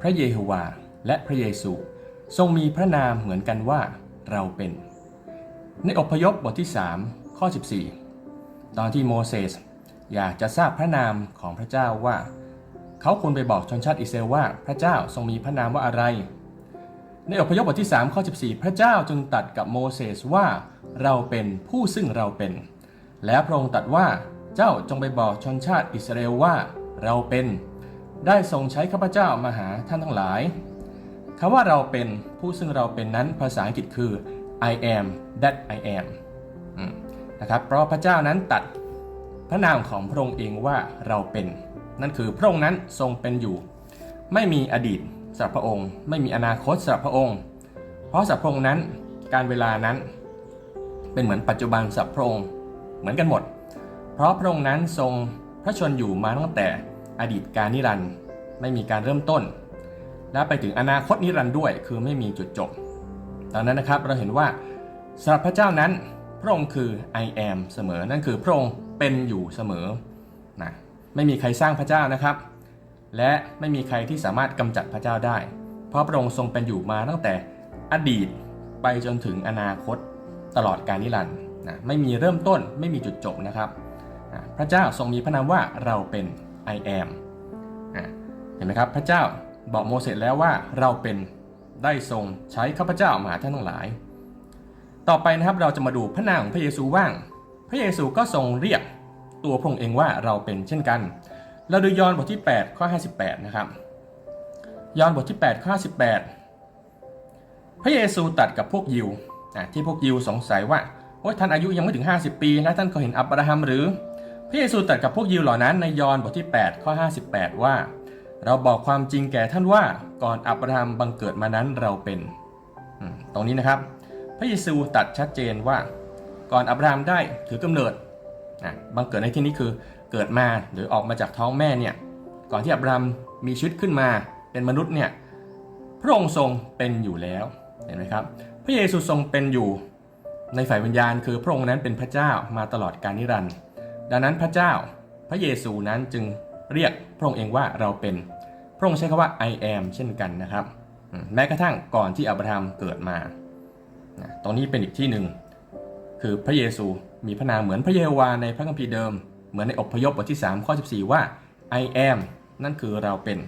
พระเยโฮวาและพระเยซู ทรงมีพระนามเหมือนกันว่าเราเป็น ในอพยพบทที่ 3 ข้อ 14 ตอนที่โมเสสอยากจะทราบพระนามของพระเจ้าว่า เขาควรไปบอกชนชาติอิสราเอลว่าพระเจ้าทรงมีพระนามว่าอะไร ในอพยพบทที่ 3 ข้อ 14 พระเจ้าจึงตัดกับโมเสสว่าเราเป็นผู้ซึ่งเราเป็น แล้วพระองค์ตรัสว่าเจ้าจงไปบอกชนชาติอิสราเอลว่าเราเป็น ได้ทรงใช้ข้าพเจ้ามาหาท่านทั้งหลายคำว่าเราเป็นผู้ซึ่งเราเป็นนั้นภาษาอังกฤษคือ I am that I am นะครับเพราะพระเจ้านั้นตัดพระนามของพระองค์เองว่าเราเป็น นั่นคือพระองค์นั้นทรงเป็นอยู่ ไม่มีอดีตสำหรับพระองค์ ไม่มีอนาคตสำหรับพระองค์ เพราะสำหรับพระองค์นั้นการเวลานั้น เป็นเหมือนปัจจุบันสำหรับพระองค์เหมือนกันหมด เพราะพระองค์นั้นทรงพระชนอยู่มาตั้งแต่ อดีตการนิรันดร์ไม่มีการเริ่มต้น และไปถึงอนาคตนิรันดร์ด้วย คือไม่มีจุดจบดังนั้นนะครับเราเห็นว่าสำหรับพระเจ้านั้นพระองค์คือ I am เสมอนั่นคือพระองค์เป็นอยู่เสมอนะไม่มีใครสร้างพระเจ้านะครับ และไม่มีใครที่สามารถกำจัดพระเจ้าได้ เพราะพระองค์ทรงเป็นอยู่มาตั้งแต่อดีตไปจนถึงอนาคตตลอดกาลนิรันดร์นะไม่มีเริ่มต้นไม่มีจุดจบนะครับนะพระเจ้าทรงมีพระนามว่าเราเป็น I am อะเห็นไหมครับ พระเจ้าบอกโมเสสแล้วว่าเราเป็นได้ทรงใช้ข้าพเจ้ามาหาท่านทั้งหลาย ต่อไปนะครับเราจะมาดูพระนามของพระเยซูว่าง พระเยซูก็ทรงเรียกตัวพระองค์เองว่าเราเป็นเช่นกัน เราดูยอห์นบทที่ 8 ข้อ 58 นะครับ ยอห์นบทที่ 8 ข้อ 58 พระเยซูตัดกับพวกยิวที่พวกยิวสงสัยว่าโอ้ยท่านอายุยังไม่ถึง 50 ปีและท่านก็เห็นอับราฮัมหรือ พระเยซูตรัสกับพวกยิวเหล่านั้นในยอห์นบทที่ 8 ข้อ 58 ว่า เราบอกความจริงแก่ท่านว่าก่อนอับราฮัมบังเกิดมานั้นเราเป็นตรงนี้นะครับ พระเยซูตัดชัดเจนว่า ก่อนอับราฮัมได้ถือกำเนิดบังเกิดในที่นี้คือเกิดมาหรือออกมาจากท้องแม่เนี่ยก่อนที่อับราฮัมมีชีวิตขึ้นมาเป็นมนุษย์เนี่ยพระองค์ทรงเป็นอยู่แล้วเห็นไหมครับ พระเยซูทรงเป็นอยู่ในฝ่ายวิญญาณ คือพระองค์นั้นเป็นพระเจ้ามาตลอดกาลนิรันดร์ ดังนั้นพระเจ้าพระเยซูนั้นจึงเรียกพระองค์เองว่าเราเป็น พระองค์ใช้คำว่า I am เช่นกันนะครับ แม้กระทั่งก่อนที่อับราฮัมเกิดมา ตรงนี้เป็นอีกที่หนึ่ง คือพระเยซูมีพระนามเหมือนพระเยโฮวาในพระคัมภีร์เดิม เหมือนในอพยพบทที่ 3 ข้อ 14 ว่า I am นั่นคือเราเป็น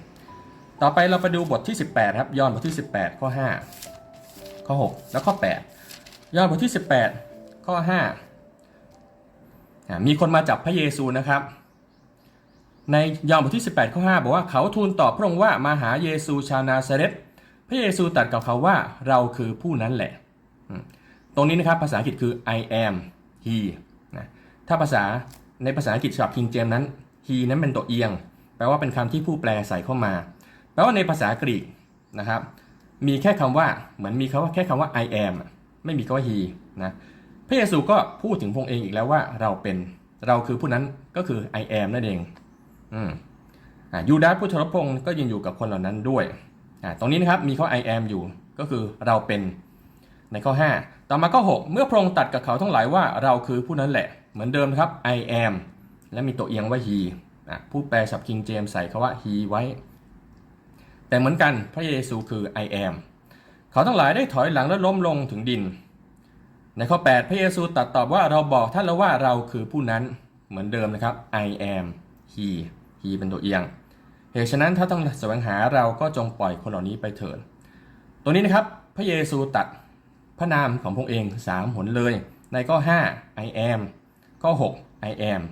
ต่อไปเราไปดูบทที่ 18 ครับย้อนบทที่ 18 ข้อ 5 ข้อ 6 แล้วข้อ 8ย้อนบทที่ 18 ข้อ 5 มีคนมาจับพระเยซูนะครับ ในยอห์นบทที่ 18ข้อ5บอกว่าเขาทูลตอบพระองค์ว่ามาหาเยซูชาวนาซาเรตพระเยซูตรัสกับเขาว่าเราคือผู้นั้นแหละ ตรงนี้นะครับภาษาอังกฤษคือ I am he นะถ้าภาษาในภาษาอังกฤษฉบับ King James นั้น he นั้นเป็นตัวเอียง แปลว่าเป็นคำที่ผู้แปลใส่เข้ามา แปลว่าในภาษากรีกนะครับ มีแค่คำว่าเหมือนมีคำว่าแค่คำว่า I am ไม่มีคำว่า he นะ พระเยซูก็พูดถึงพงเองอีกแล้วว่าเราเป็นเราคือผู้นั้นก็คือ I am นั่นเองอืมอ่ายูดาสผู้ทรพงศ์ก็ยืนอยู่กับคนเหล่านั้นด้วยอ่าตรงนี้นะครับมีข้อ I am อยู่ก็คือเราเป็นในข้อ 5 ต่อมาข้อ 6 เมื่อพระองค์ตัดกับเขาทั้งหลายว่าเราคือผู้นั้นแหละ เหมือนเดิมนะครับ I am และมีตัวเอียงว่า he อะผู้แปลศัพท์ King James ใส่คาว่า he ไว้ แต่เหมือนกันพระเยซูคือ I am เขาทั้งหลายได้ถอยหลังและล้มลงถึงดิน ในข้อ 8 พระเยซูตรัสตอบว่าเราบอกท่านแล้วว่าเราคือผู้นั้นเหมือนเดิมนะครับ I am he he เป็นตัวเอียงเหตุฉะนั้นถ้าต้องแสวงหาเราก็จงปล่อยคนเหล่านี้ไปเถิดตัวนี้นะครับพระเยซูตัดพระนามของพระองค์เอง3หนเลย ในข้อ 5 I am ข้อ 6 I am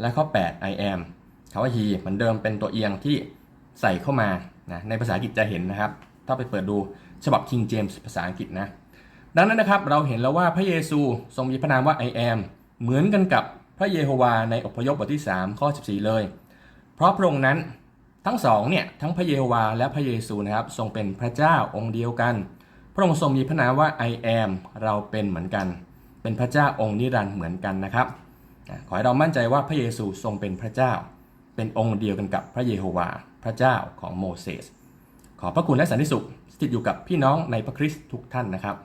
และข้อ 8 I am คำว่า he เหมือนเดิมเป็นตัวเอียงที่ใส่เข้ามานะในภาษาอังกฤษจะเห็นนะครับ ถ้าไปเปิดดูฉบับ King James ภาษาอังกฤษนะ ดังนั้นนะครับเราเห็นแล้วว่าพระเยซูทรงมีพระนามว่า I am เหมือนกันกับพระเยโฮวาในอพยพบทที่ 3 ข้อ 14 เลย เพราะพระองค์นั้นทั้งสองเนี่ยทั้งพระเยโฮวาและพระเยซูนะครับทรงเป็นพระเจ้าองค์เดียวกัน พระองค์ทรงมีพระนามว่า I am เราเป็นเหมือนกัน เป็นพระเจ้าองค์นิรันดร์เหมือนกันนะครับขอให้เรามั่นใจว่าพระเยซูทรงเป็นพระเจ้า เป็นองค์เดียวกันกับพระเยโฮวา พระเจ้าของโมเสสขอพระคุณและสันติสุขสถิตอยู่กับพี่น้องในพระคริสต์ทุกท่านนะครับ